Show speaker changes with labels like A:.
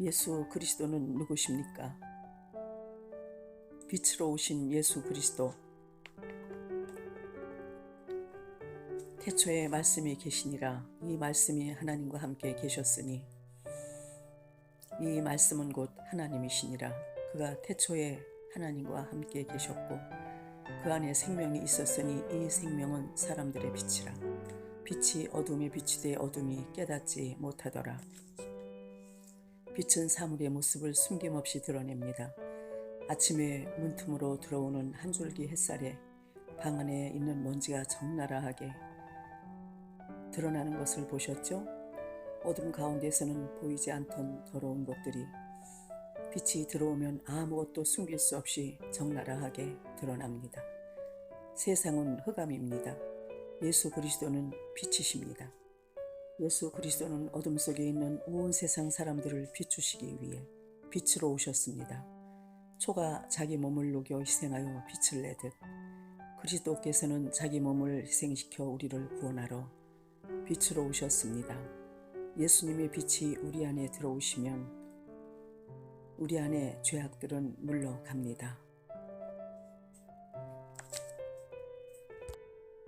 A: 예수 그리스도는 누구십니까? 빛으로 오신 예수 그리스도. 태초에 말씀이 계시니라 이 말씀이 하나님과 함께 계셨으니 이 말씀은 곧 하나님이시니라 그가 태초에 하나님과 함께 계셨고 그 안에 생명이 있었으니 이 생명은 사람들의 빛이라 빛이 어둠에 비치되 어둠이 깨닫지 못하더라 빛은 사물의 모습을 숨김없이 드러냅니다. 아침에 문틈으로 들어오는 한 줄기 햇살에 방 안에 있는 먼지가 적나라하게 드러나는 것을 보셨죠? 어둠 가운데서는 보이지 않던 더러운 것들이 빛이 들어오면 아무것도 숨길 수 없이 적나라하게 드러납니다. 세상은 흑암입니다. 예수 그리스도는 빛이십니다. 예수 그리스도는 어둠 속에 있는 온 세상 사람들을 비추시기 위해 빛으로 오셨습니다. 초가 자기 몸을 녹여 희생하여 빛을 내듯 그리스도께서는 자기 몸을 희생시켜 우리를 구원하러 빛으로 오셨습니다. 예수님의 빛이 우리 안에 들어오시면 우리 안에 죄악들은 물러갑니다.